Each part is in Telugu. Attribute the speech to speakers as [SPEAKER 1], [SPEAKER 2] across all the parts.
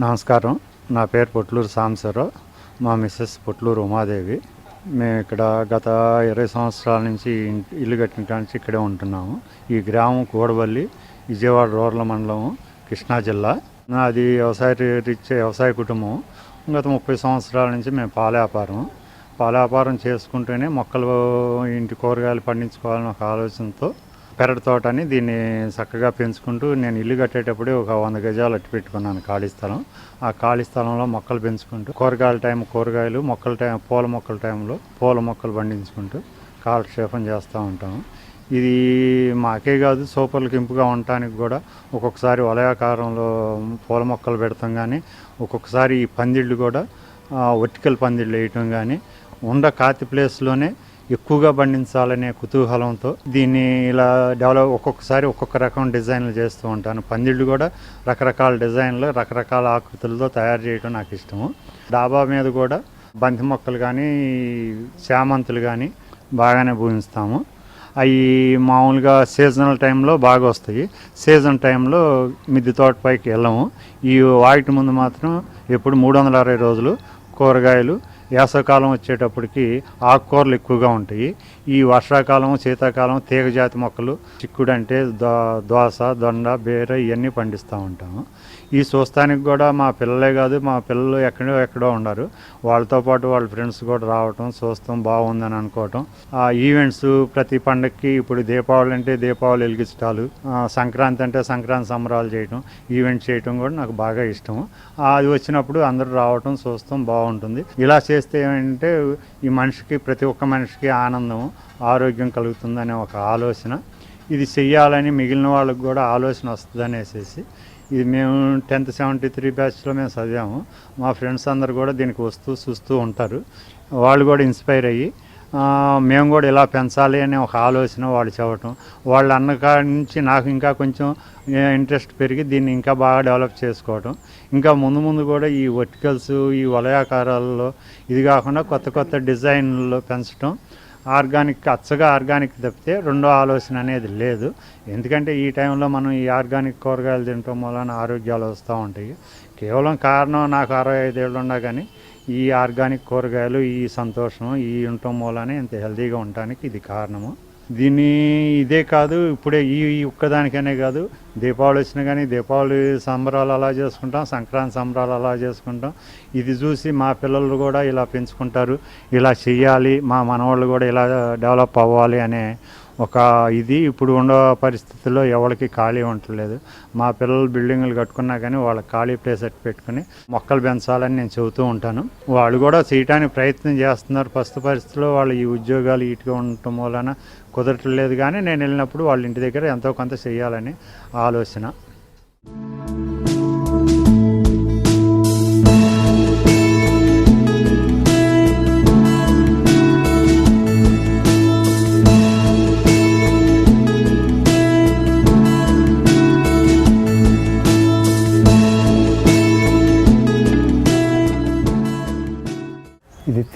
[SPEAKER 1] నమస్కారం. నా పేరు పొట్లూరు సాంబశివరావు. మా మిస్సెస్ పొట్లూరు ఉమాదేవి. మేము ఇక్కడ గత ఇరవై సంవత్సరాల నుంచి ఇల్లు కట్టిన కాడ నుంచి ఇక్కడే ఉంటున్నాము. ఈ గ్రామం కూడవల్లి విజయవాడ రూరల్ మండలం కృష్ణా జిల్లా. నాది వ్యవసాయ రీత్యా వ్యవసాయ కుటుంబం. గత ముప్పై సంవత్సరాల నుంచి మేము పాల వ్యాపారం. పాల వ్యాపారం చేసుకుంటూనే మొక్కలు ఇంటి కూరగాయలు పండించుకోవాలని ఒక ఆలోచనతో పెరటి తోటని దీన్ని చక్కగా పెంచుకుంటూ నేను ఇల్లు కట్టేటప్పుడే ఒక వంద గజాలు అట్టి పెట్టుకున్నాను ఖాళీ స్థలం. ఆ ఖాళీ స్థలంలో మొక్కలు పెంచుకుంటూ కూరగాయల టైం కూరగాయలు మొక్కల టైం పూల మొక్కల టైంలో పూల మొక్కలు పండించుకుంటూ కాలక్షేపం చేస్తూ ఉంటాము. ఇది మాకే కాదు సూపర్లకు ఇంపుగా ఉండటానికి కూడా ఒక్కొక్కసారి వలయాకారంలో పూల మొక్కలు పెడతాం కానీ ఒక్కొక్కసారి ఈ పందిళ్ళు కూడా వర్టికల్ పందిళ్ళు వేయటం కానీ ఉండ కాతి ప్లేస్లోనే ఎక్కువగా పండించాలనే కుతూహలంతో దీన్ని ఇలా డెవలప్ ఒక్కొక్కసారి ఒక్కొక్క రకం డిజైన్లు చేస్తూ ఉంటాను. పందిళ్ళు కూడా రకరకాల డిజైన్లు రకరకాల ఆకృతులతో తయారు చేయడం నాకు ఇష్టము. డాబా మీద కూడా బంతి మొక్కలు కానీ చామంతులు కానీ బాగానే పూజిస్తాము. అవి మామూలుగా సీజనల్ టైంలో బాగా వస్తాయి. సీజన్ టైంలో మిద్దె తోట పైకి వెళ్ళము. ఈ వాటి ముందు మాత్రం ఎప్పుడు మూడు వందల అరవై రోజులు కూరగాయలు వేసవకాలం వచ్చేటప్పటికి ఆకుకూరలు ఎక్కువగా ఉంటాయి. ఈ వర్షాకాలం శీతాకాలం తీగజాతి మొక్కలు చిక్కుడు అంటే దో దోస దొండ బీర ఇవన్నీ పండిస్తూ ఉంటాము. ఈ చూస్తానికి కూడా మా పిల్లలే కాదు మా పిల్లలు ఎక్కడో ఎక్కడో ఉన్నారు. వాళ్ళతో పాటు వాళ్ళ ఫ్రెండ్స్ కూడా రావటం చూస్తాం బాగుందని అనుకోవటం. ఆ ఈవెంట్స్ ప్రతి పండగకి ఇప్పుడు దీపావళి అంటే దీపావళి వెలిగించటాలు సంక్రాంతి అంటే సంక్రాంతి సంబరాలు చేయటం ఈవెంట్ చేయటం కూడా నాకు బాగా ఇష్టము. అది వచ్చినప్పుడు అందరూ రావటం చూస్తాం బాగుంటుంది. ఇలా చేస్తే ఏమంటే ఈ మనిషికి ప్రతి ఒక్క మనిషికి ఆనందం ఆరోగ్యం కలుగుతుందనే ఒక ఆలోచన. ఇది చెయ్యాలని మిగిలిన వాళ్ళకి కూడా ఆలోచన వస్తుంది అనేసి ఇది మేము టెన్త్ సెవెంటీ త్రీ బ్యాచ్లో మేము చదివాము. మా ఫ్రెండ్స్ అందరు కూడా దీనికి వస్తూ చూస్తూ ఉంటారు. వాళ్ళు కూడా ఇన్స్పైర్ అయ్యి మేము కూడా ఇలా పెంచాలి అనే ఒక ఆలోచన వాళ్ళు చెప్పటం. వాళ్ళ అన్నకాడ నుంచి నాకు ఇంకా కొంచెం ఇంట్రెస్ట్ పెరిగి దీన్ని ఇంకా బాగా డెవలప్ చేసుకోవటం. ఇంకా ముందు ముందు కూడా ఈ వర్టికల్స్ ఈ వలయాకారాల్లో ఇది కాకుండా కొత్త కొత్త డిజైన్లో పెంచడం ఆర్గానిక్ అచ్చగా ఆర్గానిక్ తప్పితే రెండో ఆలోచన అనేది లేదు. ఎందుకంటే ఈ టైంలో మనం ఈ ఆర్గానిక్ కూరగాయలు తినటం వలన ఆరోగ్యాలు వస్తూ ఉంటాయి. కేవలం కారణం నాకు అరవై ఐదేళ్ళు ఉన్నా కానీ ఈ ఆర్గానిక్ కూరగాయలు ఈ సంతోషం ఈ ఉండటం మూలానే ఇంత హెల్తీగా ఉండటానికి ఇది కారణము. దీన్ని ఇదే కాదు ఇప్పుడే ఈ ఒక్కదానికనే కాదు దీపావళి వచ్చినా కానీ దీపావళి సంబరాలు అలా చేసుకుంటాం సంక్రాంతి సంబరాలు అలా చేసుకుంటాం. ఇది చూసి మా పిల్లలు కూడా ఇలా పెంచుకుంటారు. ఇలా చెయ్యాలి మా మనవాళ్ళు కూడా ఇలా డెవలప్ అవ్వాలి అనే ఒక ఇది ఇప్పుడు ఉన్న పరిస్థితుల్లో ఎవరికి ఖాళీ ఉండట్లేదు. మా పిల్లలు బిల్డింగులు కట్టుకున్నా కానీ వాళ్ళ ఖాళీ ప్లేస్ అట్టు పెట్టుకుని మొక్కలు పెంచాలని నేను చెబుతూ ఉంటాను. వాళ్ళు కూడా చేయటానికి ప్రయత్నం చేస్తున్నారు. ప్రస్తుత పరిస్థితుల్లో వాళ్ళు ఈ ఉద్యోగాలు ఇటుగా ఉండటం వలన కుదరట్లేదు కానీ నేను వెళ్ళినప్పుడు వాళ్ళ ఇంటి దగ్గర ఎంతో కొంత చేయాలని ఆలోచన.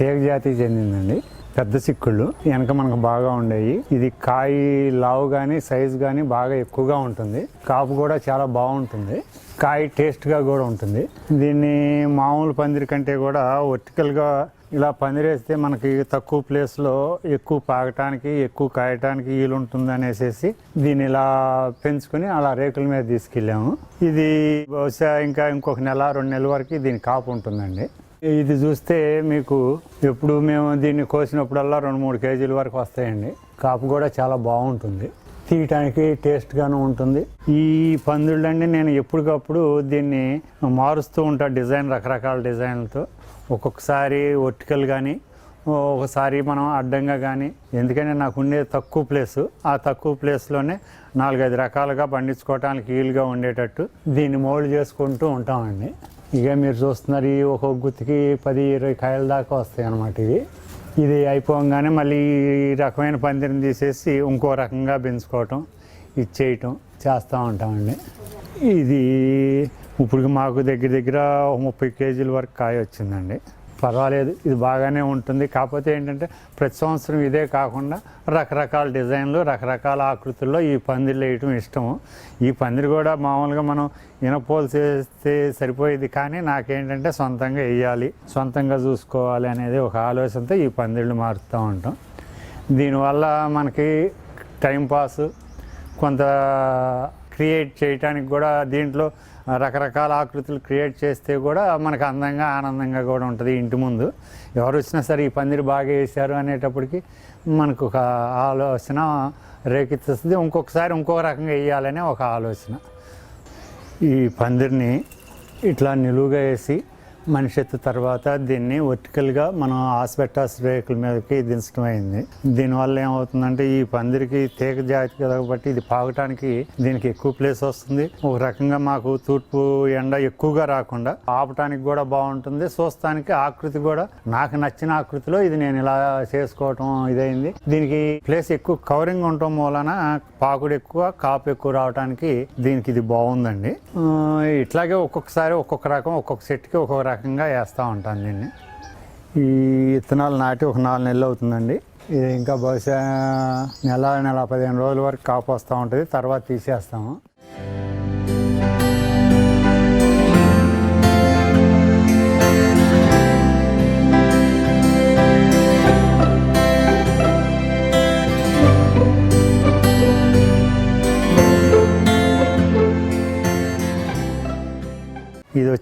[SPEAKER 1] తీగ జాతికి చెందిందండి. పెద్ద చిక్కుళ్ళు వెనక మనకు బాగా ఉండేవి ఇది కాయ లావు కానీ సైజు కానీ బాగా ఎక్కువగా ఉంటుంది. కాపు కూడా చాలా బాగుంటుంది. కాయ టేస్ట్గా కూడా ఉంటుంది. దీన్ని మామూలు పందిరి కంటే కూడా వర్టికల్గా ఇలా పందిరేస్తే మనకి తక్కువ ప్లేస్లో ఎక్కువ పాగటానికి ఎక్కువ కాయటానికి వీలు ఉంటుంది అనేసి దీన్ని ఇలా పెంచుకొని అలా రేకుల మీద తీసుకెళ్ళాము. ఇది బహుశా ఇంకా ఇంకొక నెల రెండు నెలల వరకు దీని కాపు ఉంటుందండి. ఇది చూస్తే మీకు ఎప్పుడు మేము దీన్ని కోసినప్పుడల్లా రెండు మూడు కేజీల వరకు వస్తాయండి. కాపు కూడా చాలా బాగుంటుంది. తీయటానికి టేస్ట్గాను ఉంటుంది. ఈ పందుళ్ళండి నేను ఎప్పటికప్పుడు దీన్ని మారుస్తూ ఉంటాను డిజైన్ రకరకాల డిజైన్లతో. ఒక్కొక్కసారి ఒట్టికలు కానీ ఒకసారి మనం అడ్డంగా కానీ ఎందుకంటే నాకు ఉండే తక్కువ ప్లేస్ ఆ తక్కువ ప్లేస్లోనే నాలుగైదు రకాలుగా పండించుకోవటానికి వీలుగా ఉండేటట్టు దీన్ని మోల్డ్ చేసుకుంటూ ఉంటామండి. ఇక మీరు చూస్తున్నారు ఈ ఒక్కొక్క గుత్తికి పది ఇరవై కాయల దాకా వస్తాయి అన్నమాట ఇవి. ఇది అయిపోగానే మళ్ళీ ఈ రకమైన పందిరిని తీసేసి ఇంకో రకంగా పెంచుకోవటం ఇచ్చేయటం చేస్తూ ఉంటామండి. ఇది ఇప్పుడు మాకు దగ్గర దగ్గర ఒక ముప్పై కేజీల వరకు కాయ వచ్చిందండి. పర్వాలేదు ఇది బాగానే ఉంటుంది. కాకపోతే ఏంటంటే ప్రతి సంవత్సరం ఇదే కాకుండా రకరకాల డిజైన్లు రకరకాల ఆకృతుల్లో ఈ పందిర్లు వేయటం ఇష్టము. ఈ పందిరి కూడా మామూలుగా మనం ఇనపోలు చేస్తే సరిపోయేది కానీ నాకేంటంటే సొంతంగా వేయాలి సొంతంగా చూసుకోవాలి అనేది ఒక ఆలోచనతో ఈ పందిళ్ళు మారుతూ ఉంటాం. దీనివల్ల మనకి టైంపాస్ కొంత క్రియేట్ చేయటానికి కూడా దీంట్లో రకరకాల ఆకృతులు క్రియేట్ చేస్తే కూడా మనకు అందంగా ఆనందంగా కూడా ఉంటుంది ఇంటి ముందు. ఎవరు వచ్చినా సరే ఈ పందిరి బాగా వేశారు అనేటప్పటికి మనకు ఒక ఆలోచన రేకెత్తిస్తుంది ఇంకొకసారి ఇంకొక రకంగా వేయాలనే ఒక ఆలోచన. ఈ పందిరిని ఇట్లా నిలువుగా వేసి మనిషి ఎత్తు తర్వాత దీన్ని వర్టికల్గా మనం ఆస్పెక్టాస్ రేకుల మీదకి దించడం అయింది దీనివల్ల ఏమవుతుందంటే ఈ పందిరికి తీగ జాతి కాబట్టి ఇది పాగటానికి దీనికి ఎక్కువ ప్లేస్ వస్తుంది. ఒక రకంగా మాకు తూర్పు ఎండ ఎక్కువగా రాకుండా ఆపటానికి కూడా బాగుంటుంది. చూస్తానికి ఆకృతి కూడా నాకు నచ్చిన ఆకృతిలో ఇది నేను ఇలా చేసుకోవటం ఇదైంది. దీనికి ప్లేస్ ఎక్కువ కవరింగ్ ఉండటం మూలన పాకుడు ఎక్కువ కాపు ఎక్కువ రావడానికి దీనికి ఇది బాగుందండి ఇట్లాగే ఒక్కొక్కసారి ఒక్కొక్క రకం ఒక్కొక్క చెట్టుకి ఒక్కొక్క రకంగా వేస్తూ ఉంటాను దీన్ని. ఈ విత్తనాలు నాటి ఒక నాలుగు నెలలు అవుతుందండి. ఇది ఇంకా బహుశా నెల నెల పదిహేను రోజుల వరకు కాపు వస్తూ ఉంటుంది తర్వాత తీసేస్తాము.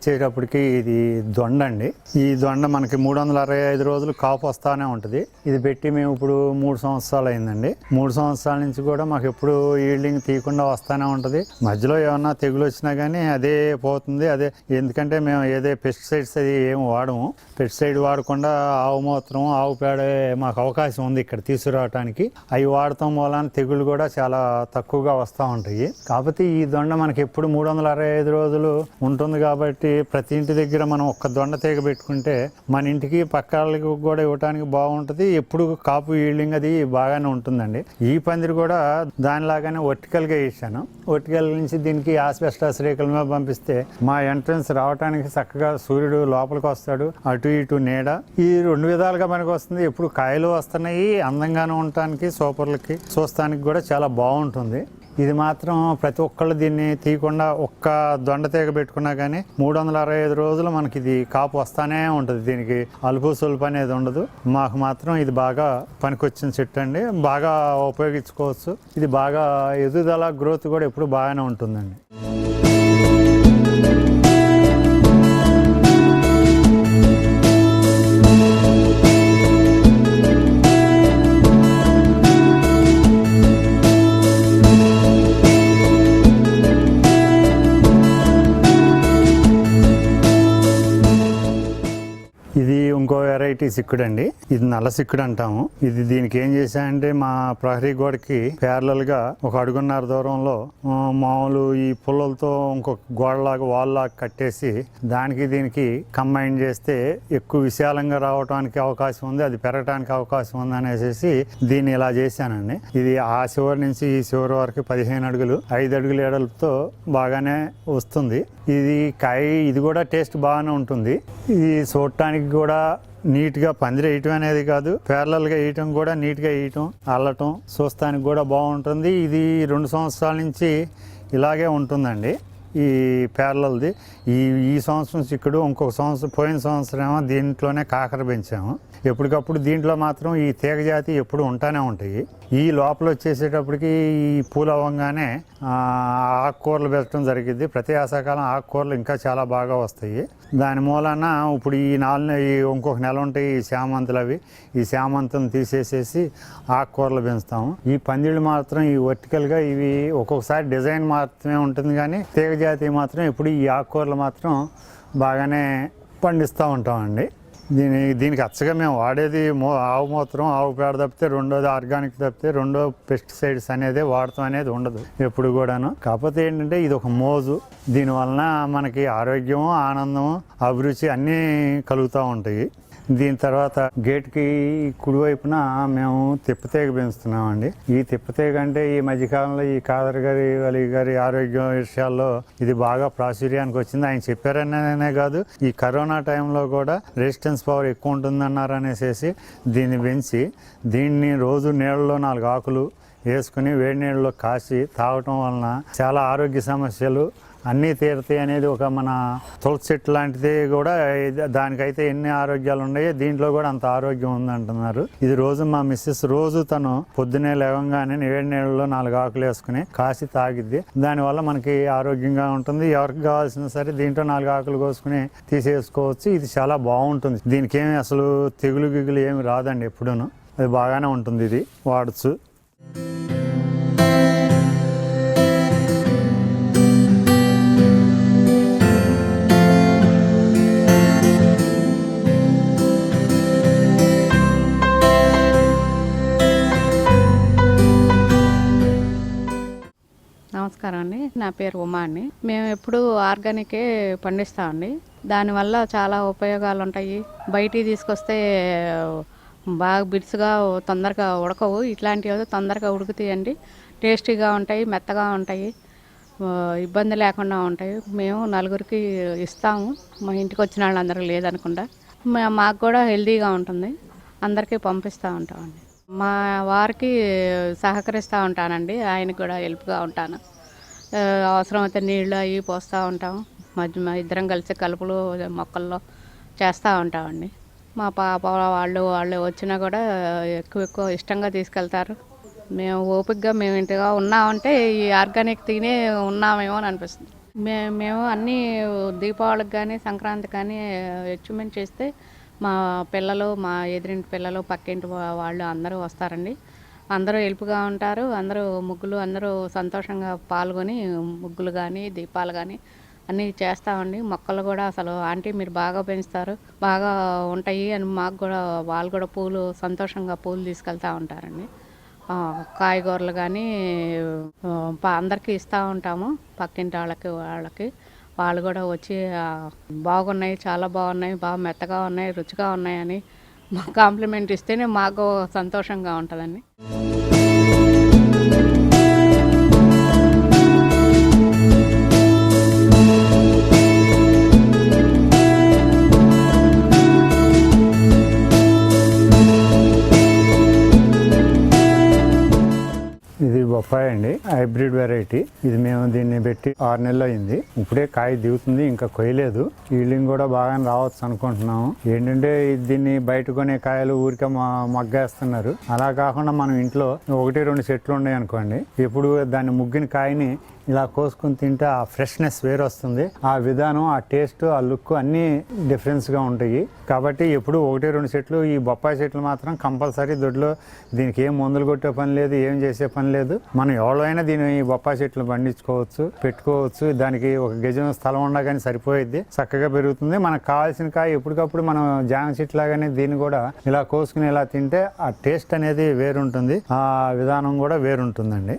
[SPEAKER 1] వచ్చేటప్పటికి ఇది దొండ అండి. ఈ దొండ మనకి మూడు వందల అరవై ఐదు రోజులు కాపు వస్తానే ఉంటుంది. ఇది పెట్టి మేము ఇప్పుడు మూడు సంవత్సరాలు అయిందండి మూడు సంవత్సరాల నుంచి కూడా మాకు ఎప్పుడు ఈల్డింగ్ తీయకుండా వస్తానే ఉంటుంది. మధ్యలో ఏమన్నా తెగులు వచ్చినా కానీ అదే పోతుంది. అదే ఎందుకంటే మేము ఏదే పెస్టిసైడ్స్ అది ఏం వాడము. పెస్టిసైడ్ వాడకుండా ఆవు మూత్రం ఆవు పేడ మాకు అవకాశం ఉంది ఇక్కడ తీసుకురావడానికి అవి వాడటం వలన తెగులు కూడా చాలా తక్కువగా వస్తూ ఉంటాయి. కాకపోతే ఈ దొండ మనకి ఎప్పుడు మూడు వందల అరవై ఐదు రోజులు ఉంటుంది కాబట్టి ప్రతి ఇంటి దగ్గర మనం ఒక్క దొండ తీగ పెట్టుకుంటే మన ఇంటికి పక్క వాళ్ళకి కూడా ఇవ్వడానికి బాగుంటుంది. ఎప్పుడు కాపు ఈల్డింగ్ అది బాగానే ఉంటుందండి. ఈ పందిరి కూడా దానిలాగానే వర్టికల్గా వేసాను. వర్టికల్ నుంచి దీనికి ఆస్బెస్టాస్ రేకుల మీద పంపిస్తే మా ఎంట్రన్స్ రావడానికి చక్కగా సూర్యుడు లోపలికి వస్తాడు. అటు ఇటు నీడ. ఈ రెండు విధాలుగా మనకు వస్తుంది. ఎప్పుడు కాయలు వస్తున్నాయి. అందంగానే ఉండటానికి సూపర్లకి చూస్తానికి కూడా చాలా బాగుంటుంది. ఇది మాత్రం ప్రతి ఒక్కళ్ళు దీన్ని తీయకుండా ఒక్క దొండ తీగ పెట్టుకున్నా కానీ మూడు వందల అరవై ఐదు రోజులు మనకి ఇది కాపు వస్తానే ఉంటుంది. దీనికి అలుపు సులుపు అనేది ఉండదు. మాకు మాత్రం ఇది బాగా పనికొచ్చిన చెట్టు అండి. బాగా ఉపయోగించుకోవచ్చు. ఇది బాగా ఎదుగుదల గ్రోత్ కూడా ఎప్పుడు బాగానే ఉంటుందండి. వెరైటీ సిక్కుడు అండి ఇది నల్ల సిక్కుడు అంటాము. ఇది దీనికి ఏం చేశానంటే మా ప్రహరీ గోడకి ప్యారలల్గా ఒక అడుగున్నర దూరంలో మామూలు ఈ పుల్లలతో ఇంకొక గోడలాగా వాల్లాగా కట్టేసి దానికి దీనికి కంబైన్ చేస్తే ఎక్కువ విశాలంగా రావడానికి అవకాశం ఉంది అది పెరగడానికి అవకాశం ఉంది అనేసి దీన్ని ఇలా చేశానండి. ఇది ఆ చివరి నుంచి ఈ చివరి వరకు పదిహేను అడుగులు ఐదు అడుగుల ఎడలతో బాగానే వస్తుంది. ఇది కాయ ఇది కూడా టేస్ట్ బాగానే ఉంటుంది. ఇది చూడటానికి కూడా నీట్గా పందిరి వేయటం అనేది కాదు. ప్యారలల్గా వేయటం కూడా నీట్గా వేయటం అల్లటం చూస్తానికి కూడా బాగుంటుంది. ఇది రెండు సంవత్సరాల నుంచి ఇలాగే ఉంటుందండి ఈ పేర్లది ఈ ఈ సంవత్సరం చిక్కుడు ఇంకొక సంవత్సరం పోయిన సంవత్సరం ఏమో దీంట్లోనే కాకర పెంచాము. ఎప్పటికప్పుడు దీంట్లో మాత్రం ఈ తీగ జాతి ఎప్పుడు ఉంటానే ఉంటాయి. ఈ లోపల వచ్చేసేటప్పటికి ఈ పూలు అవ్వగానే ఆకుకూరలు పెట్టడం జరిగింది ప్రతి ఆశాకాలం ఆకుకూరలు ఇంకా చాలా బాగా వస్తాయి. దాని మూలాన ఇప్పుడు ఈ నాలుగు ఇంకొక నెల ఉంటాయి ఈ శామంతులు అవి. ఈ శామంతం తీసేసేసి ఆకుకూరలు పెంచుతాము. ఈ పందిళ్ళు మాత్రం ఈ వర్టికల్గా ఇవి ఒక్కొక్కసారి డిజైన్ మాత్రమే ఉంటుంది కానీ తీగ జాతి మాత్రం ఇప్పుడు ఈ ఆకుకూరలు మాత్రం బాగానే పండిస్తూ ఉంటామండి. దీని దీనికి అచ్చగా మేము వాడేది మో ఆవు మూత్రం ఆవు పేడ తప్పితే రెండోది ఆర్గానిక్ తప్పితే రెండో పెస్టిసైడ్స్ అనేది వాడటం అనేది ఉండదు ఎప్పుడు కూడాను. కాకపోతే ఏంటంటే ఇది ఒక మోజు. దీనివలన మనకి ఆరోగ్యం ఆనందం అభిరుచి అన్నీ కలుగుతూ ఉంటాయి. దీని తర్వాత గేట్కి కుడివైపున మేము తిప్పతీగ పెంచుతున్నామండి. ఈ తిప్పతీగ అంటే ఈ మధ్యకాలంలో ఈ కాదర్ గారి అలీ గారి ఆరోగ్య విషయాల్లో ఇది బాగా ప్రాచుర్యానికి వచ్చింది. ఆయన చెప్పారనే కాదు ఈ కరోనా టైంలో కూడా రెసిస్టెన్స్ పవర్ ఎక్కువ ఉంటుందన్నారు అనేసి దీన్ని పెంచి దీన్ని రోజు నీళ్ళలో నాలుగు ఆకులు వేసుకుని వేడి నీళ్ళలో కాసి తాగటం వలన చాలా ఆరోగ్య సమస్యలు అన్నీ తీరుతాయి అనేది ఒక మన తులసి చెట్టు లాంటిది కూడా దానికైతే ఎన్ని ఆరోగ్యాలు ఉన్నాయో దీంట్లో కూడా అంత ఆరోగ్యం ఉందంటున్నారు ఇది రోజు మా మిస్సెస్ రోజు తను పొద్దునే లేవగానే వేడి నీళ్ళలో నాలుగు ఆకులు వేసుకుని కాసి తాగిద్ది. దానివల్ల మనకి ఆరోగ్యంగా ఉంటుంది. ఎవరికి కావాల్సిన సరే దీంట్లో నాలుగు ఆకులు కోసుకుని తీసేసుకోవచ్చు. ఇది చాలా బాగుంటుంది. దీనికి ఏమి అసలు తెగులు గిగులు ఏమి రాదండి ఎప్పుడూను. అది బాగానే ఉంటుంది ఇది. వాడచ్చు.
[SPEAKER 2] నమస్కారం అండి నా పేరు ఉమా అండి. మేము ఎప్పుడు ఆర్గానికే పండిస్తామండి. దానివల్ల చాలా ఉపయోగాలు ఉంటాయి బయటికి తీసుకొస్తే బాగా బిడ్స్గా తొందరగా ఉడకవు. ఇట్లాంటివి తొందరగా ఉడుకుతాయండి. టేస్టీగా ఉంటాయి మెత్తగా ఉంటాయి. ఇబ్బంది లేకుండా ఉంటాయి. మేము నలుగురికి ఇస్తాము. మా ఇంటికి వచ్చిన వాళ్ళందరూ లేదనకుండా. మాకు కూడా హెల్తీగా ఉంటుంది. అందరికీ పంపిస్తూ ఉంటామండి. మా వారికి సహకరిస్తూ ఉంటానండి. ఆయనకు కూడా హెల్ప్గా ఉంటాను. అవసరమైతే నీళ్ళు అవి పోస్తూ ఉంటాం. మధ్య మా ఇద్దరం కలిసి కలుపులు మొక్కల్లో చేస్తూ ఉంటామండి. మా పాప వాళ్ళు వాళ్ళు వచ్చినా కూడా ఎక్కువ ఎక్కువ ఇష్టంగా తీసుకెళ్తారు. మేము ఓపికగా మేము ఇంటిగా ఉన్నామంటే ఈ ఆర్గానిక్ తినే ఉన్నామేమో అని అనిపిస్తుంది. మే- మేము అన్నీ దీపావళికి కానీ సంక్రాంతి కానీ అచీవ్మెంట్ చేస్తే మా పిల్లలు మా ఎదురింటి పిల్లలు పక్కింటి వాళ్ళు అందరూ వస్తారండి. అందరూ హెల్ప్గా ఉంటారు అందరూ ముగ్గులు అందరూ సంతోషంగా పాల్గొని ముగ్గులు కానీ దీపాలు కానీ అన్నీ చేస్తామండి మొక్కలు కూడా అసలు ఆంటీ మీరు బాగా పెంచుతారు బాగా ఉంటాయి అని మాకు కూడా వాళ్ళు కూడా పూలు సంతోషంగా పూలు తీసుకెళ్తూ ఉంటారండి. కాయగూరలు కానీ అందరికీ ఇస్తూ ఉంటాము పక్కింటి వాళ్ళకి వాళ్ళకి. వాళ్ళు కూడా వచ్చి బాగున్నాయి చాలా బాగున్నాయి బాగా మెత్తగా ఉన్నాయి రుచిగా ఉన్నాయని మాకు కాంప్లిమెంట్ ఇస్తేనే మాకు సంతోషంగా ఉంటుందండి.
[SPEAKER 1] బొప్పాయి అండి హైబ్రిడ్ వెరైటీ. ఇది మేము దీన్ని పెట్టి ఆరు నెలలు అయింది. ఇప్పుడే కాయ దిగుతుంది ఇంకా కొయ్యలేదు. ఈల్డింగ్ కూడా బాగా రావచ్చు అనుకుంటున్నాము. ఏంటంటే దీన్ని బయట కొనే కాయలు ఊరికే మ- మగ్గేస్తున్నారు. అలా కాకుండా మనం ఇంట్లో ఒకటి రెండు చెట్లు ఉన్నాయి అనుకోండి. ఇప్పుడు దాన్ని ముగ్గిన కాయని ఇలా కోసుకుని తింటే ఆ ఫ్రెష్నెస్ వేరు వస్తుంది ఆ విధానం ఆ టేస్ట్ ఆ లుక్ అన్నీ డిఫరెన్స్గా ఉంటాయి. కాబట్టి ఎప్పుడు ఒకటి రెండు చెట్లు ఈ బొప్పాయి చెట్లు మాత్రం కంపల్సరీ దొడ్లో దీనికి ఏం మందులు కొట్టే పని లేదు ఏం చేసే పని లేదు. మనం ఎవరైనా దీని ఈ బొప్పాయి చెట్లు పండించుకోవచ్చు పెట్టుకోవచ్చు. దానికి ఒక గజం స్థలం ఉండగానే సరిపోయిద్ది. చక్కగా పెరుగుతుంది. మనకు కావాల్సిన కాయ ఎప్పటికప్పుడు మనం జామ చెట్టు లాగానే దీన్ని కూడా ఇలా కోసుకుని ఇలా తింటే ఆ టేస్ట్ అనేది వేరుంటుంది. ఆ విధానం కూడా వేరుంటుందండి.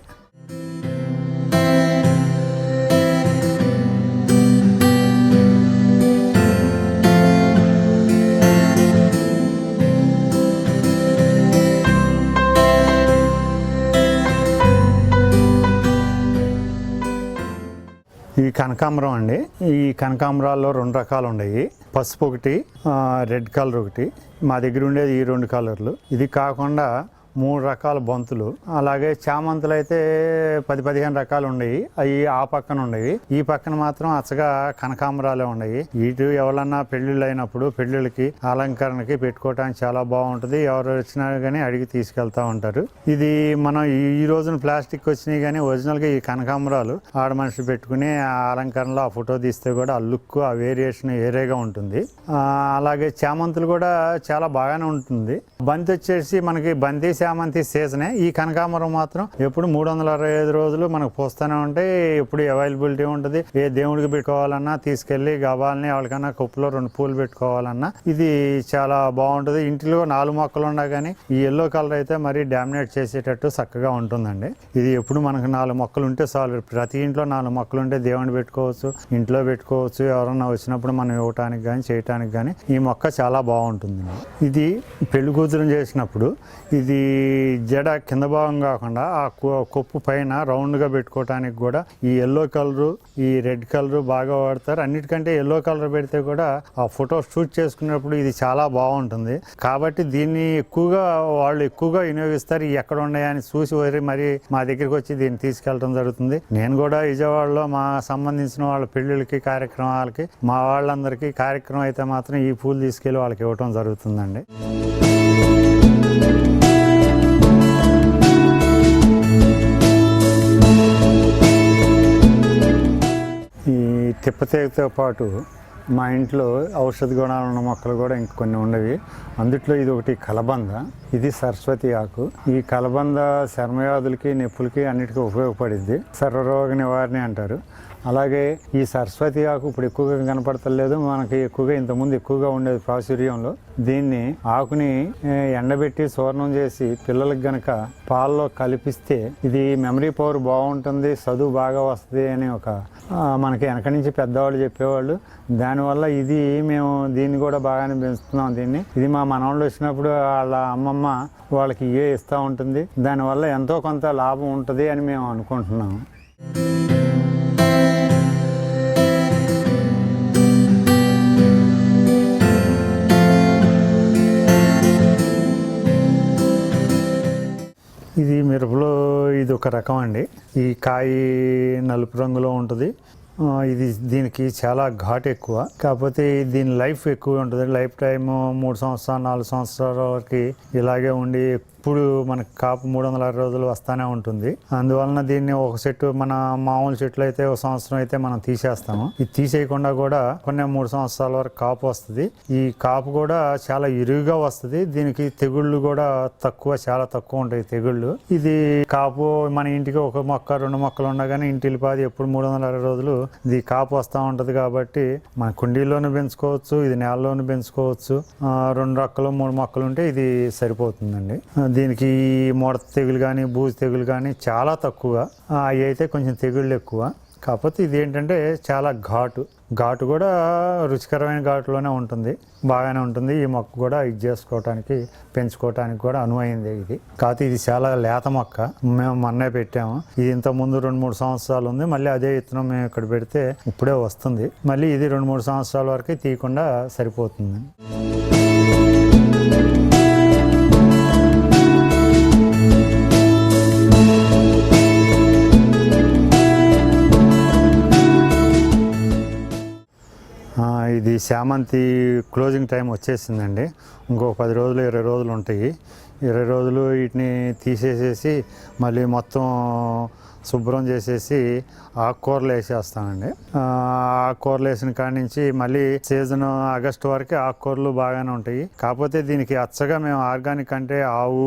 [SPEAKER 1] ఈ కనకాంబరం అండి. ఈ కనకాంబరాల్లో రెండు రకాలు ఉన్నాయి పసుపు ఒకటి రెడ్ కలర్ ఒకటి. మా దగ్గర ఉండేది ఈ రెండు కలర్లు. ఇది కాకుండా మూడు రకాల బంతులు. అలాగే చామంతులు అయితే పది పదిహేను రకాలు ఉన్నాయి. అవి ఆ పక్కన ఉండేవి ఈ పక్కన మాత్రం అచ్చగా కనకాంబరాలే ఉన్నాయి. ఇటు ఎవరన్నా పెళ్ళిళ్ళు అయినప్పుడు పెళ్ళిళ్ళకి అలంకరణకి పెట్టుకోవడానికి చాలా బాగుంటుంది. ఎవరు వచ్చినా కానీ అడిగి తీసుకెళ్తా ఉంటారు. ఇది మనం ఈ రోజున ప్లాస్టిక్ వచ్చినాయి కానీ ఒరిజినల్గా ఈ కనకాంబరాలు ఆడ మనుషులు పెట్టుకుని ఆ అలంకరణలో ఆ ఫోటో తీస్తే కూడా ఆ లుక్ ఆ వేరియేషన్ వేరేగా ఉంటుంది. అలాగే చామంతులు కూడా చాలా బాగానే ఉంటుంది. బంతి వచ్చేసి మనకి బంతి చామంతి సీజనే. ఈ కనకాంబరం మాత్రం ఎప్పుడు మూడు వందల అరవై ఐదు రోజులు మనకు పోస్తూనే ఉంటాయి ఎప్పుడు అవైలబిలిటీ ఉంటుంది. ఏ దేవుడికి పెట్టుకోవాలన్నా తీసుకెళ్ళి గబాల్ని ఎవరికైనా కుప్పలో రెండు పూలు పెట్టుకోవాలన్నా ఇది చాలా బాగుంటుంది. ఇంటిలో నాలుగు మొక్కలు ఉన్నా కానీ ఈ ఎల్లో కలర్ అయితే మరీ డామినేట్ చేసేటట్టు చక్కగా ఉంటుందండి. ఇది ఎప్పుడు మనకు నాలుగు మొక్కలు ఉంటే చాలు. ప్రతి ఇంట్లో నాలుగు మొక్కలు ఉంటే దేవుడిని పెట్టుకోవచ్చు ఇంట్లో పెట్టుకోవచ్చు. ఎవరన్నా వచ్చినప్పుడు మనం ఇవ్వటానికి కానీ చేయటానికి కానీ ఈ మొక్క చాలా బాగుంటుంది ఇది పెళ్ళి కూతురు చేసినప్పుడు ఇది జడ కింద భాగం కాకుండా ఆ కొప్పు పైన రౌండ్గా పెట్టుకోవటానికి కూడా ఈ ఎల్లో కలరు ఈ రెడ్ కలర్ బాగా వాడతారు. అన్నిటికంటే ఎల్లో కలర్ పెడితే కూడా ఆ ఫోటో షూట్ చేసుకునేప్పుడు ఇది చాలా బాగుంటుంది. కాబట్టి దీన్ని ఎక్కువగా వాళ్ళు ఎక్కువగా వినియోగిస్తారు. ఎక్కడ ఉన్నాయని చూసి వరి మరి మా దగ్గరికి వచ్చి దీన్ని తీసుకెళ్ళడం జరుగుతుంది. నేను కూడా విజయవాడలో మా సంబంధించిన వాళ్ళ పెళ్ళిళ్ళకి కార్యక్రమాలకి మా వాళ్ళందరికీ కార్యక్రమం అయితే మాత్రం ఈ పూలు తీసుకెళ్ళి వాళ్ళకి ఇవ్వటం జరుగుతుందండి. ప్రత్యేకతో పాటు మా ఇంట్లో ఔషధ గుణాలు ఉన్న మొక్కలు కూడా ఇంకొన్ని ఉండేవి. అందుట్లో ఇది ఒకటి కలబంద ఇది సరస్వతి ఆకు. ఈ కలబంద చర్మవ్యాధులకి నొప్పులకి అన్నిటికీ ఉపయోగపడింది సర్వరోగ నివారణ అంటారు. అలాగే ఈ సరస్వతి ఆకు ఇప్పుడు ఎక్కువగా కనపడతలేదు. మనకి ఎక్కువగా ఇంతకుముందు ఎక్కువగా ఉండేది ప్రాచుర్యంలో దీన్ని ఆకుని ఎండబెట్టి సూర్ణం చేసి పిల్లలకు గనక పాలలో కలిపిస్తే ఇది మెమరీ పవర్ బాగుంటుంది చదువు బాగా వస్తుంది అని ఒక మనకి వెనక నుంచి పెద్దవాళ్ళు చెప్పేవాళ్ళు. దానివల్ల ఇది మేము దీన్ని కూడా బాగానే పెంచుతున్నాం దీన్ని. ఇది మా మనవాళ్ళు వచ్చినప్పుడు వాళ్ళ అమ్మమ్మ వాళ్ళకి ఇవే ఇస్తూ ఉంటుంది. దానివల్ల ఎంతో కొంత లాభం ఉంటుంది అని మేము అనుకుంటున్నాము. మిరపలో ఇది ఒక రకం అండి. ఈ కాయ నలుపు రంగులో ఉంటుంది. ఇది దీనికి చాలా ఘాట్ ఎక్కువ. కాకపోతే దీని లైఫ్ ఎక్కువ ఉంటుంది. లైఫ్ టైం మూడు సంవత్సరాలు నాలుగు సంవత్సరాల వరకు ఇలాగే ఉండి ఎప్పుడు మనకి కాపు మూడు వందల అరవై రోజులు వస్తానే ఉంటుంది. అందువలన దీన్ని ఒక చెట్టు మన మామూలు చెట్లు అయితే ఒక సంవత్సరం అయితే మనం తీసేస్తాము. ఇది తీసేయకుండా కూడా కొన్ని మూడు సంవత్సరాల వరకు కాపు వస్తుంది. ఈ కాపు కూడా చాలా ఇరువుగా వస్తుంది. దీనికి తెగుళ్ళు కూడా తక్కువ చాలా తక్కువ ఉంటాయి తెగుళ్ళు. ఇది కాపు మన ఇంటికి ఒక మొక్క రెండు మొక్కలు ఉండగానే ఇంటిల్లిపాది ఇంటి పాది ఎప్పుడు మూడు వందల అరవై రోజులు ఇది కాపు వస్తూ ఉంటుంది కాబట్టి మన కుండీల్లోనూ పెంచుకోవచ్చు ఇది నేలలోనూ పెంచుకోవచ్చు. రెండు రొక్కలు మూడు మొక్కలు ఉంటే ఇది సరిపోతుందండి. దీనికి ఈ ముడత తెగులు కానీ బూజు తెగులు కానీ చాలా తక్కువ. అవి అయితే కొంచెం తెగుళ్ళు ఎక్కువ. కాకపోతే ఇది ఏంటంటే చాలా ఘాటు. ఘాటు కూడా రుచికరమైన ఘాటులోనే ఉంటుంది. బాగానే ఉంటుంది. ఈ మొక్క కూడా ఇది చేసుకోవటానికి పెంచుకోవటానికి కూడా అనువైంది ఇది. కాకపోతే ఇది చాలా లేత మొక్క. మేము మొన్నే పెట్టాము. ఇది ఇంత ముందు రెండు మూడు సంవత్సరాలు ఉంది. మళ్ళీ అదే ఇత్తనం మేము ఇక్కడ పెడితే ఇప్పుడే వస్తుంది. మళ్ళీ ఇది రెండు మూడు సంవత్సరాల వరకు తీయకుండా సరిపోతుంది. చామంతి క్లోజింగ్ టైం వచ్చేసిందండి. ఇంకో పది రోజులు ఇరవై రోజులు ఉంటాయి. ఇరవై రోజులు వీటిని తీసేసేసి మళ్ళీ మొత్తం శుభ్రం చేసేసి ఆకుకూరలు వేసేస్తామండి ఆకుకూరలు వేసిన కాడి నుంచి మళ్ళీ సీజన్ ఆగస్టు వరకు ఆకుకూరలు బాగానే ఉంటాయి. కాకపోతే దీనికి అచ్చగా మేము ఆర్గానిక్ అంటే ఆవు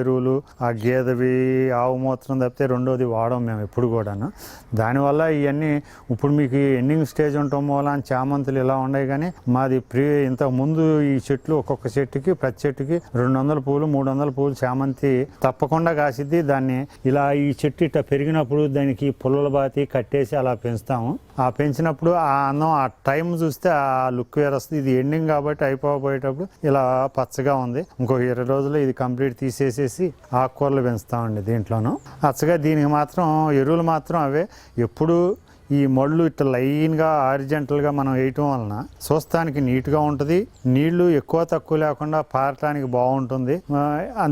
[SPEAKER 1] ఎరువులు ఆ గేదెవి ఆవు మూత్రం తప్పితే రెండోది వాడము మేము ఎప్పుడు కూడాను. దానివల్ల ఇవన్నీ ఇప్పుడు మీకు ఎండింగ్ స్టేజ్ ఉండటం వల్ల చామంతులు ఇలా ఉన్నాయి కానీ మాది ప్రీ ఇంతకు ముందు ఈ చెట్లు ఒక్కొక్క చెట్టుకి ప్రతి చెట్టుకి రెండు వందల పూలు మూడు వందల పూలు చామంతి తప్పకుండా కాసిద్ది. దాన్ని ఇలా ఈ చెట్టు ఇట్లా పెరిగినప్పుడు దానికి పుల్లల బాతి కట్టేసి అలా పెంచుతాము. ఆ పెంచినప్పుడు ఆ అన్నం ఆ టైం చూస్తే ఆ లుక్ వేరు వస్తుంది. ఇది ఎండింగ్ కాబట్టి అయిపోయేటప్పుడు ఇలా పచ్చగా ఉంది. ఇంకో ఇరవై రోజులు ఇది కంప్లీట్ తీసేసేసి ఆకుకూరలు పెంచుతామండి దీంట్లోనూ. అచ్చగా దీనికి మాత్రం ఎరువులు మాత్రం అవే. ఎప్పుడు ఈ మళ్ళు ఇట్లా లైన్గా ఆరిజెంటల్గా మనం వేయటం వలన చూస్తానికి నీట్గా ఉంటుంది. నీళ్ళు ఎక్కువ తక్కువ లేకుండా పారటానికి బాగుంటుంది.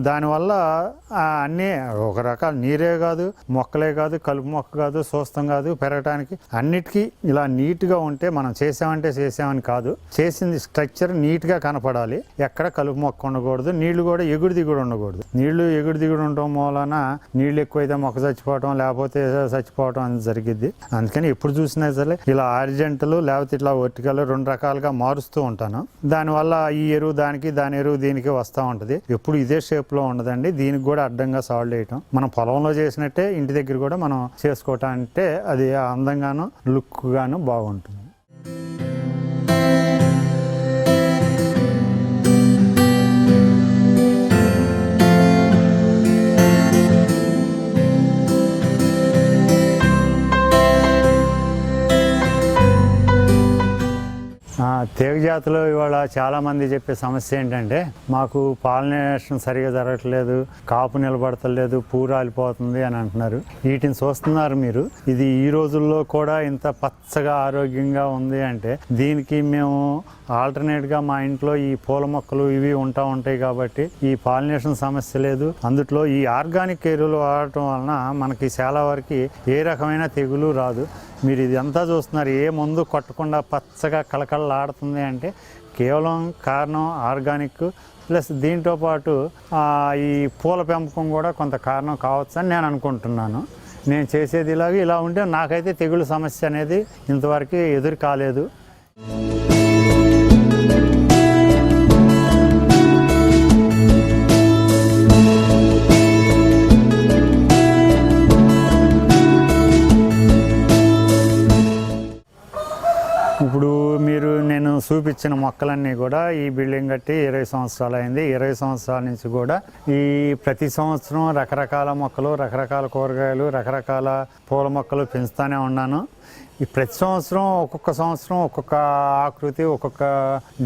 [SPEAKER 1] దానివల్ల అన్నీ ఒక రకాల నీరే కాదు మొక్కలే కాదు కలుపు మొక్క కాదు చూస్తాం కాదు పెరగటానికి అన్నిటికీ ఇలా నీట్గా ఉంటే మనం చేసామంటే చేసామని కాదు. చేసింది స్ట్రక్చర్ నీట్గా కనపడాలి. ఎక్కడ కలుపు మొక్క ఉండకూడదు నీళ్ళు కూడా ఎగుడు దిగుడు ఉండకూడదు. నీళ్ళు ఎగుడు దిగుడు ఉండటం మూలన నీళ్ళు ఎక్కువైతే మొక్క చచ్చిపోవటం లేకపోతే చచ్చిపోవటం అనేది జరిగిద్ది. అందుకని ఎప్పుడు చూసినా సరే ఇలా ఆర్జెంటలు లేకపోతే ఇట్లా వర్టికల్ రెండు రకాలుగా మారుస్తూ ఉంటాను. దానివల్ల ఈ ఎరువు దానికి దాని ఎరువు దీనికి వస్తూ ఉంటుంది. ఎప్పుడు ఇదే షేప్లో ఉండదండి. దీనికి కూడా అడ్డంగా సాల్వ్ చేయటం. మనం పొలంలో చేసినట్టే ఇంటి దగ్గర కూడా మనం చేసుకోవటం అంటే అది అందంగాను లుక్గాను బాగుంటుంది. తీగ జాతిలో ఇవాళ చాలామంది చెప్పే సమస్య ఏంటంటే మాకు పాలినేషన్ సరిగా జరగట్లేదు కాపు నిలబడతలేదు పూ రాలిపోతుంది అని అంటున్నారు. వీటిని చూస్తున్నారు మీరు. ఇది ఈ రోజుల్లో కూడా ఇంత పచ్చగా ఆరోగ్యంగా ఉంది అంటే దీనికి మేము ఆల్టర్నేట్గా మా ఇంట్లో ఈ పూల మొక్కలు ఇవి ఉంటా ఉంటాయి కాబట్టి ఈ పాలినేషన్ సమస్య లేదు. అందుట్లో ఈ ఆర్గానిక్ ఎరువులు వాడటం వలన మనకి చాలా వరకు ఏ రకమైన తెగులు రాదు. మీరు ఇదంతా చూస్తున్నారు ఏ మందు కొట్టకుండా పచ్చగా కళకళలాడుతుంది అంటే కేవలం కారణం ఆర్గానిక్ ప్లస్ దీంతో పాటు ఈ పూల పెంపకం కూడా కొంత కారణం కావచ్చు అని నేను అనుకుంటున్నాను. నేను చేసేది ఇలాగ ఇలా ఉంటే నాకైతే తెగులు సమస్య అనేది ఇంతవరకు ఎదురు కాలేదు. చూపించిన మొక్కలన్నీ కూడా ఈ బిల్డింగ్ కట్టి ఇరవై సంవత్సరాలు అయింది. ఇరవై సంవత్సరాల నుంచి కూడా ఈ ప్రతి సంవత్సరం రకరకాల మొక్కలు రకరకాల కూరగాయలు రకరకాల పూల మొక్కలు పెంచుతూనే ఉన్నాను. ఈ ప్రతి సంవత్సరం ఒక్కొక్క సంవత్సరం ఒక్కొక్క ఆకృతి ఒక్కొక్క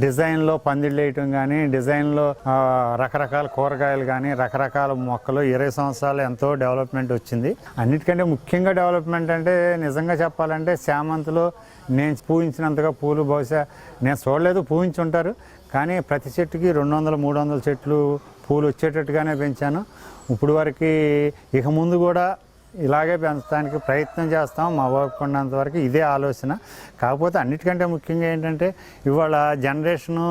[SPEAKER 1] డిజైన్లో పందిళ్ళు వేయటం కానీ డిజైన్లో రకరకాల కూరగాయలు కానీ రకరకాల మొక్కలు ఇరవై సంవత్సరాలు ఎంతో డెవలప్మెంట్ వచ్చింది. అన్నిటికంటే ముఖ్యంగా డెవలప్మెంట్ అంటే నిజంగా చెప్పాలంటే శామంతిలో నేను పూజించినంతగా పూలు బహుశా నేను చూడలేదు పూజించి ఉంటారు. కానీ ప్రతి చెట్టుకి రెండు వందల మూడు వందల చెట్లు పూలు వచ్చేటట్టుగానే పెంచాను. ఇప్పుడు వరకు ఇక ముందు కూడా ఇలాగే పెంచడానికి ప్రయత్నం చేస్తాం. మా ఓపుకున్నంత వరకు ఇదే ఆలోచన. కాకపోతే అన్నిటికంటే ముఖ్యంగా ఏంటంటే ఇవాళ జనరేషను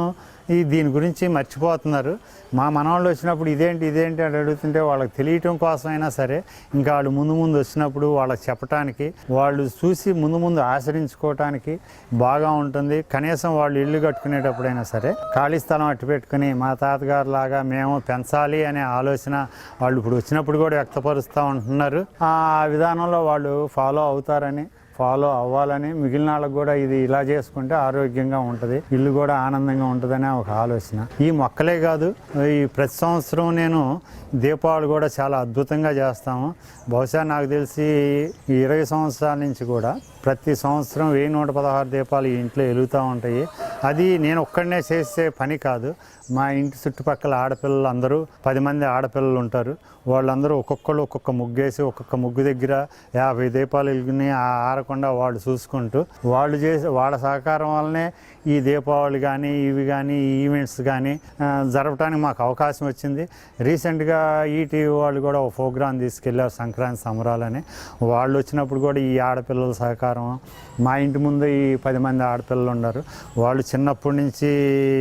[SPEAKER 1] ఈ దీని గురించి మర్చిపోతున్నారు. మా మనవాళ్ళు వచ్చినప్పుడు ఇదేంటి ఇదేంటి అని అడుగుతుంటే వాళ్ళకి తెలియటం కోసమైనా సరే ఇంకా వాళ్ళు ముందు ముందు వచ్చినప్పుడు వాళ్ళకి చెప్పడానికి వాళ్ళు చూసి ముందు ముందు ఆచరించుకోవటానికి బాగా ఉంటుంది. కనీసం వాళ్ళు ఇల్లు కట్టుకునేటప్పుడైనా సరే ఖాళీ స్థలం అట్టు పెట్టుకుని మా తాతగారు లాగా మేము పెంచాలి అనే ఆలోచన వాళ్ళు ఇప్పుడు వచ్చినప్పుడు కూడా వ్యక్తపరుస్తూ ఉంటున్నారు. ఆ విధానంలో వాళ్ళు ఫాలో అవుతారని ఫాలో అవ్వాలని మిగిలిన వాళ్ళకి కూడా ఇది ఇలా చేసుకుంటే ఆరోగ్యంగా ఉంటుంది. ఇల్లు కూడా ఆనందంగా ఉంటుందనే ఒక ఆలోచన. ఈ మొక్కలే కాదు ఈ ప్రతి సంవత్సరం నేను దీపావళి కూడా చాలా అద్భుతంగా చేస్తాము. బహుశా నాకు తెలిసి ఇరవై సంవత్సరాల నుంచి కూడా ప్రతి సంవత్సరం వెయ్యి నూట పదహారు దీపాలు ఈ ఇంట్లో వెలుగుతూ ఉంటాయి. అది నేను ఒక్కడనే చేసే పని కాదు. మా ఇంటి చుట్టుపక్కల ఆడపిల్లలు అందరూ పది మంది ఆడపిల్లలు ఉంటారు. వాళ్ళందరూ ఒక్కొక్కళ్ళు ఒక్కొక్క ముగ్గేసి ఒక్కొక్క ముగ్గు దగ్గర యాభై దీపాలు వెలుగుని ఆరకుండా వాళ్ళు చూసుకుంటూ వాళ్ళు చేసే వాళ్ళ సహకారం వల్లనే ఈ దీపావళి కానీ ఇవి కానీ ఈవెంట్స్ కానీ జరపడానికి మాకు అవకాశం వచ్చింది. రీసెంట్గా ఈటీవీ వాళ్ళు కూడా ఒక ప్రోగ్రాం తీసుకెళ్ళారు సంక్రాంతి సంబరాలని. వాళ్ళు వచ్చినప్పుడు కూడా ఈ ఆడపిల్లల సహకారం మా ఇంటి ముందు ఈ పది మంది ఆడపిల్లలు ఉన్నారు. వాళ్ళు చిన్నప్పటి నుంచి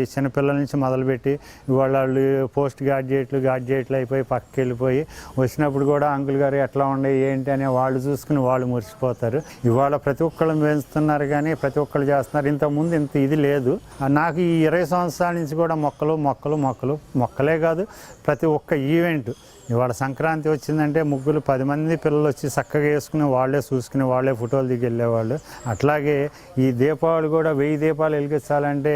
[SPEAKER 1] చిన్నపిల్లల నుంచి మొదలుపెట్టి ఇవాళ వాళ్ళు పోస్ట్ గ్రాడ్యుయేట్లు గ్రాడ్యుయేట్లు అయిపోయి పక్కకి వెళ్ళిపోయి వచ్చినప్పుడు కూడా అంకుల్ గారు ఎట్లా ఉండే ఏంటి అని వాళ్ళు చూసుకుని వాళ్ళు మురిసిపోతారు. ఇవాళ ప్రతి ఒక్కళ్ళు పెంచుతున్నారు కానీ ప్రతి ఒక్కళ్ళు చేస్తున్నారు. ఇంతకుముందు ఇంత ఇది లేదు. నాకు ఈ ఇరవై సంవత్సరాల నుంచి కూడా మొక్కలు మొక్కలు మొక్కలు మొక్కలే కాదు. ప్రతి ఒక్క ఈవెంట్ ఇవాళ సంక్రాంతి వచ్చిందంటే ముగ్గులు పది మంది పిల్లలు వచ్చి చక్కగా వేసుకుని వాళ్ళే చూసుకుని వాళ్ళే ఫోటోలు దిగి వెళ్ళేవాళ్ళు. అట్లాగే ఈ దీపావళి కూడా వెయ్యి దీపాలు వెలిగించాలంటే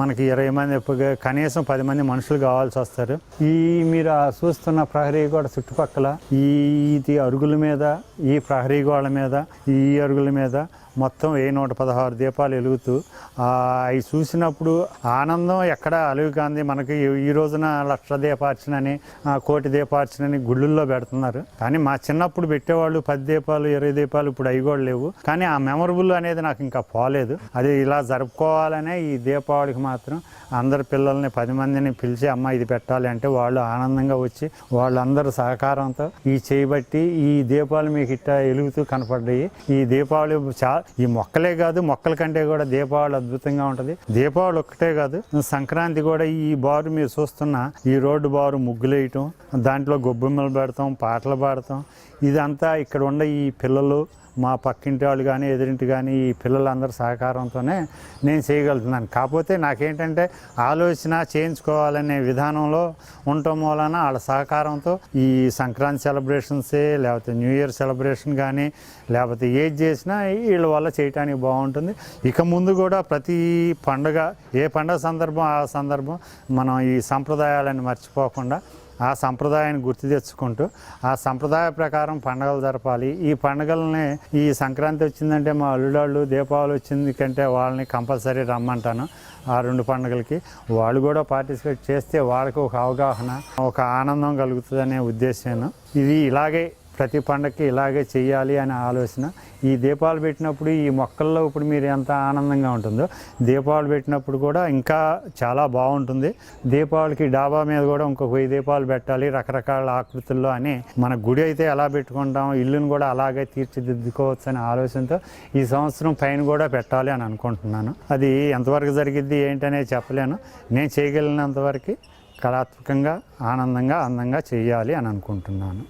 [SPEAKER 1] మనకి ఇరవై మంది కనీసం పది మంది మనుషులు కావాల్సి వస్తారు. ఈ మీరు చూస్తున్న ప్రహరీ గోడ చుట్టుపక్కల ఈ ఇది అరుగుల మీద ఈ ప్రహరీ గోడ మీద ఈ అరుగుల మీద మొత్తం వెయ్యి నూట పదహారు దీపాలు వెలుగుతూ అవి చూసినప్పుడు ఆనందం ఎక్కడ అలుగుకాంది మనకి ఈ- రోజున లక్ష దీపార్చనని కోటి దీపార్చనని గుళ్ళల్లో పెడుతున్నారు. కానీ మా చిన్నప్పుడు పెట్టేవాళ్ళు పది దీపాలు ఇరవై దీపాలు ఇప్పుడు అవి కూడా లేవు. కానీ ఆ మెమరబుల్ అనేది నాకు ఇంకా పోలేదు. అది ఇలా జరుపుకోవాలనే ఈ దీపావళికి మాత్రం అందరి పిల్లల్ని పది మందిని పిలిచి అమ్మ ఇది పెట్టాలి అంటే వాళ్ళు ఆనందంగా వచ్చి వాళ్ళందరూ సహకారంతో ఈ చేయబట్టి ఈ దీపాలు మీకు ఇట్ట వెలుగుతూ కనపడ్డాయి. ఈ దీపావళి చాలా ఈ మొక్కలే కాదు మొక్కల కంటే కూడా దీపావళి అద్భుతంగా ఉంటుంది. దీపావళి ఒక్కటే కాదు సంక్రాంతి కూడా ఈ బారు మీరు చూస్తున్న ఈ రోడ్డు బారు ముగ్గులేయటం దాంట్లో గొబ్బెమ్మలు పెడతాం పాటలు పాడతాం. ఇదంతా ఇక్కడ ఉన్న ఈ పిల్లలు మా పక్కింటి వాళ్ళు కానీ ఎదురింటి కానీ ఈ పిల్లలందరి సహకారంతోనే నేను చేయగలుగుతున్నాను. కాకపోతే నాకేంటంటే ఆలోచన చేయించుకోవాలనే విధానంలో ఉండటం వలన వాళ్ళ సహకారంతో ఈ సంక్రాంతి సెలబ్రేషన్సే లేకపోతే న్యూ ఇయర్ సెలబ్రేషన్ కానీ లేకపోతే ఏది చేసినా వీళ్ళ వల్ల చేయటానికి బాగుంటుంది. ఇక ముందు కూడా ప్రతి పండుగ ఏ పండుగ సందర్భం ఆ సందర్భం మనం ఈ సంప్రదాయాలను మర్చిపోకుండా ఆ సంప్రదాయాన్ని గుర్తు తెచ్చుకుంటూ ఆ సంప్రదాయ ప్రకారం పండుగలు జరపాలి. ఈ పండుగలని ఈ సంక్రాంతి వచ్చిందంటే మా అల్లుడాళ్ళు దీపావళి వచ్చింది కంటే వాళ్ళని కంపల్సరీ రమ్మంటాను ఆ రెండు పండుగలకి. వాళ్ళు కూడా పార్టిసిపేట్ చేస్తే వాళ్ళకి ఒక అవగాహన ఒక ఆనందం కలుగుతుందనే ఉద్దేశం ఇది ఇలాగే ప్రతి పండగకి ఇలాగే చేయాలి అనే ఆలోచన. ఈ దీపాలు పెట్టినప్పుడు ఈ మొక్కల్లో ఇప్పుడు మీరు ఎంత ఆనందంగా ఉంటుందో దీపాలు పెట్టినప్పుడు కూడా ఇంకా చాలా బాగుంటుంది. దీపావళికి డాబా మీద కూడా ఇంకొక వెయ్యి దీపాలు పెట్టాలి రకరకాల ఆకృతుల్లో అని మన గుడి అయితే ఎలా పెట్టుకుంటాం ఇల్లును కూడా అలాగే తీర్చిదిద్దుకోవచ్చు అనే ఆలోచనతో ఈ సంవత్సరం పైన కూడా పెట్టాలి అని అనుకుంటున్నాను. అది ఎంతవరకు జరిగిద్ది ఏంటనేది చెప్పలేను. నేను చేయగలిగినంతవరకు కళాత్మకంగా ఆనందంగా అందంగా చేయాలి అని అనుకుంటున్నాను.